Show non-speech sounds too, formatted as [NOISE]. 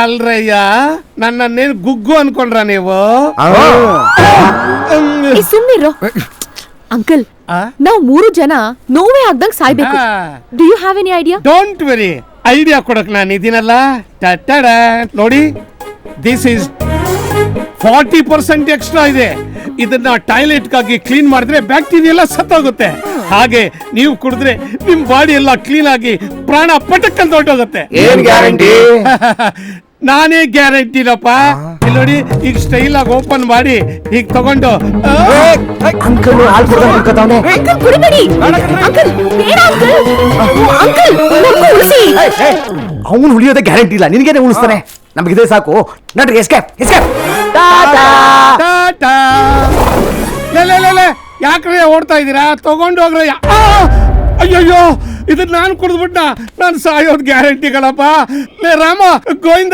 ಅಲ್ರಯ್ಯ ನನ್ನನ್ನೇನು ಗುಗ್ಗು ಅನ್ಕೊಂಡ್ರ ನೀವು? ಏ ಸುಮ್ನಿರೋ ಅಂಕಲ್ ನಾವ್ ಮೂರು ಜನ ನೋವೇ ಆಗ್ದಂಗ್ ಸಾಯ್ಬೇಕು. Do you have any idea don't very idea ಕೊಡಕ್ ನಾನು ಇದೀನಲ್ಲ. ನೋಡಿ this is forty percent extra ಇದೆ. ಇದನ್ನ ಟಾಯ್ಲೆಟ್ಗಾಗಿ ಕ್ಲೀನ್ ಮಾಡಿದ್ರೆ ಬ್ಯಾಕ್ಟೀರಿಯಾ ಎಲ್ಲ ಸತ್ತೋಗುತ್ತೆ. ಹಾಗೆ ನೀವು ಕುಡಿದ್ರೆ ನಿಮ್ ಬಾಡಿ ಎಲ್ಲ ಕ್ಲೀನ್ ಆಗಿ ಪ್ರಾಣ ಪಟಕ್ ಅಂತ ಹೊರಟೋಗುತ್ತೆ ಏನ್ ಗ್ಯಾರಂಟಿ [LAUGHS] ನಾನೇ ಗ್ಯಾರಂಟಿನಪ್ಪ ಇಲ್ಲಿ ನೋಡಿ ಈಗ ಸ್ಟೈಲ್ ಆಗಿ ಓಪನ್ ಮಾಡಿ ಈಗ ತಗೊಂಡು ಆ, ಅಂಕಲ್ ಹಾಲ್ ಅಂಕಲ್ ಕುಡಿಬೇಡಿ ಅಂಕಲ್ ಬೇಡ. ಅಂಕಲ್ ಅಂಕಲ್ ನಮ್ಗೂ ಉಳಿಸಿ. ಅವನು ಉಳಿಯೋದೇ ಗ್ಯಾರಂಟಿ ಇಲ್ಲ. ನಿನಗೇನೆ ಉಳಿಸ್ತಾನೆ? ನಮಗಿದೆ ಸಾಕು. ನಡ್ರಿ ಎಸ್ಕೇಪ್ ಎಸ್ಕೇಪ್ ಟಾಟಾ ಯಾಕ್ರೆ ಓಡ್ತಾ ಇದ್ದೀರಾ ತಗೊಂಡು ಹೋಗ್ರೆ ಅಯ್ಯಯ್ಯೋ ಇದನ್ನ ನಾನು ಕುಡಿದ್ಬಿಟ್ಟ ನಾನು ಸಾಯೋದ್ ಗ್ಯಾರಂಟಿಗಳಪ್ಪ ಲೇ ರಾಮ ಗೋವಿಂದ